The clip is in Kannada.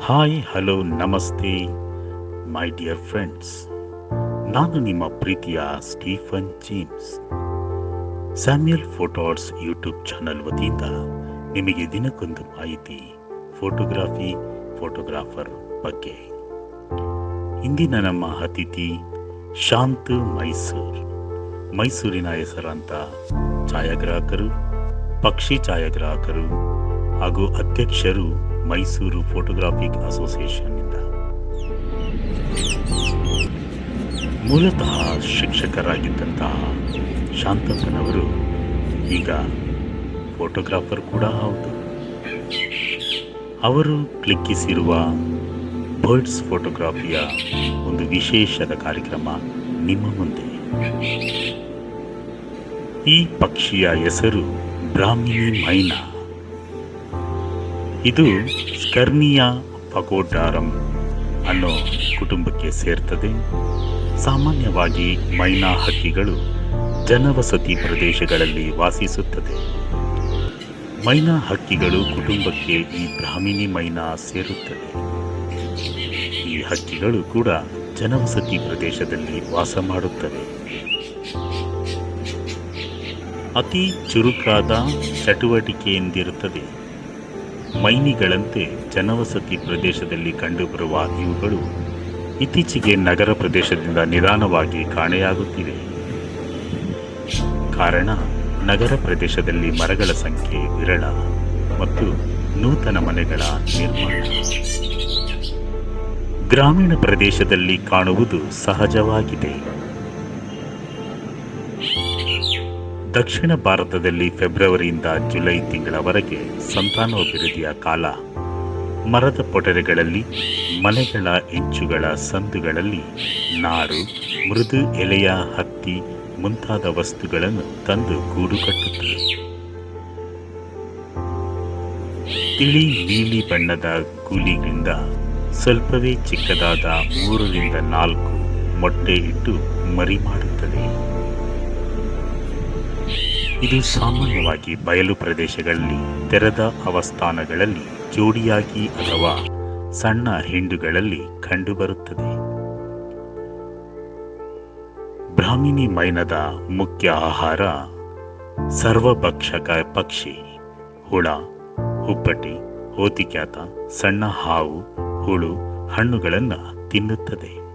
ಹಾಯ್ ಹಲೋ ನಮಸ್ತೆ ಮೈ ಡಿಯರ್ ಫ್ರೆಂಡ್ಸ್ ನಾನು ನಿಮ್ಮ ಪ್ರೀತಿಯ Stephen James. Samuel photos YouTube channel ವತಿಯಿಂದ ನಿಮಗೆ ದಿನಕ್ಕೊಂದು ಮಾಹಿತಿ, ಫೋಟೋಗ್ರಾಫಿ, ಫೋಟೋಗ್ರಾಫರ್ ಬಗ್ಗೆ. ಇಂದಿನ ನಮ್ಮ ಅತಿಥಿ ಶಾಂತ್ ಮೈಸೂರು. ಮೈಸೂರಿನ ಹೆಸರಾಂತ ಛಾಯಾಗ್ರಾಹಕರು, ಪಕ್ಷಿ ಛಾಯಾಗ್ರಾಹಕರು ಹಾಗೂ ಅಧ್ಯಕ್ಷರು ಮೈಸೂರು ಫೋಟೋಗ್ರಾಫಿಕ್ ಅಸೋಸಿಯೇಷನ್ನಿಂದ ಮೂಲತಃ ಶಿಕ್ಷಕರಾಗಿದ್ದಂತಹ ಶಾಂತಪ್ಪನವರು ಈಗ ಫೋಟೋಗ್ರಾಫರ್ ಕೂಡ ಹೌದು. ಅವರು ಕ್ಲಿಕ್ಕಿಸಿರುವ ಬರ್ಡ್ಸ್ ಫೋಟೋಗ್ರಾಫಿಯ ಒಂದು ವಿಶೇಷದ ಕಾರ್ಯಕ್ರಮ ನಿಮ್ಮ ಮುಂದೆ. ಈ ಪಕ್ಷಿಯ ಹೆಸರು ಬ್ರಾಹ್ಮಿಣಿ ಮೈನಾ. ಇದು ಸ್ಕರ್ನಿಯಾ ಪಗೋಡಾರಂ ಅನ್ನೋ ಕುಟುಂಬಕ್ಕೆ ಸೇರ್ತದೆ. ಸಾಮಾನ್ಯವಾಗಿ ಮೈನಾ ಹಕ್ಕಿಗಳು ಜನವಸತಿ ಪ್ರದೇಶಗಳಲ್ಲಿ ವಾಸಿಸುತ್ತದೆ. ಮೈನಾ ಹಕ್ಕಿಗಳು ಕುಟುಂಬಕ್ಕೆ ಈ ಬ್ರಾಹ್ಮಿಣಿ ಮೈನಾ ಸೇರುತ್ತದೆ. ಈ ಹಕ್ಕಿಗಳು ಕೂಡ ಜನವಸತಿ ಪ್ರದೇಶದಲ್ಲಿ ವಾಸ ಮಾಡುತ್ತವೆ. ಅತಿ ಚುರುಕಾದ ಚಟುವಟಿಕೆಯಿಂದಿರುತ್ತದೆ. ಮೈನಿಗಳಂತೆ ಜನವಸತಿ ಪ್ರದೇಶದಲ್ಲಿ ಕಂಡುಬರುವ ಇವುಗಳು ಇತ್ತೀಚೆಗೆ ನಗರ ಪ್ರದೇಶದಿಂದ ನಿಧಾನವಾಗಿ ಕಾಣೆಯಾಗುತ್ತಿವೆ. ಕಾರಣ, ನಗರ ಪ್ರದೇಶದಲ್ಲಿ ಮರಗಳ ಸಂಖ್ಯೆ ವಿರಳ ಮತ್ತು ನೂತನ ಮನೆಗಳ ನಿರ್ಮಾಣ. ಗ್ರಾಮೀಣ ಪ್ರದೇಶದಲ್ಲಿ ಕಾಣುವುದು ಸಹಜವಾಗಿದೆ. ದಕ್ಷಿಣ ಭಾರತದಲ್ಲಿ ಫೆಬ್ರವರಿಯಿಂದ ಜುಲೈ ತಿಂಗಳವರೆಗೆ ಸಂತಾನೋಭಿವೃದ್ಧಿಯ ಕಾಲ. ಮರದ ಪೊಟರೆಗಳಲ್ಲಿ, ಮನೆಗಳ ಇಂಚುಗಳ ಸಂದುಗಳಲ್ಲಿ ನಾರು, ಮೃದು ಎಲೆಯ ಹತ್ತಿ ಮುಂತಾದ ವಸ್ತುಗಳನ್ನು ತಂದು ಗೂಡು ಕಟ್ಟುತ್ತದೆ. ತಿಳಿ ನೀಲಿ ಬಣ್ಣದ ಗೂಲಿಗಳಿಂದ ಸ್ವಲ್ಪವೇ ಚಿಕ್ಕದಾದ ಮೂರರಿಂದ ನಾಲ್ಕು ಮೊಟ್ಟೆ ಇಟ್ಟು ಮರಿ ಮಾಡುತ್ತದೆ. ಇದು ಸಾಮಾನ್ಯವಾಗಿ ಬಯಲು ಪ್ರದೇಶಗಳಲ್ಲಿ, ತೆರೆದ ಅವಸ್ಥಾನಗಳಲ್ಲಿ, ಜೋಡಿಯಾಗಿ ಅಥವಾ ಸಣ್ಣ ಹಿಂಡುಗಳಲ್ಲಿ ಕಂಡುಬರುತ್ತದೆ. ಬ್ರಾಹ್ಮಿಣಿ ಮೈನದ ಮುಖ್ಯ ಆಹಾರ ಸರ್ವಭಕ್ಷಕ ಪಕ್ಷಿ, ಹುಳ, ಹುಪ್ಪಟಿ ಹೋತಿಕ್ಯಾತ ಸಣ್ಣ ಹಾವು, ಹುಳು, ಹಣ್ಣುಗಳನ್ನು ತಿನ್ನುತ್ತದೆ.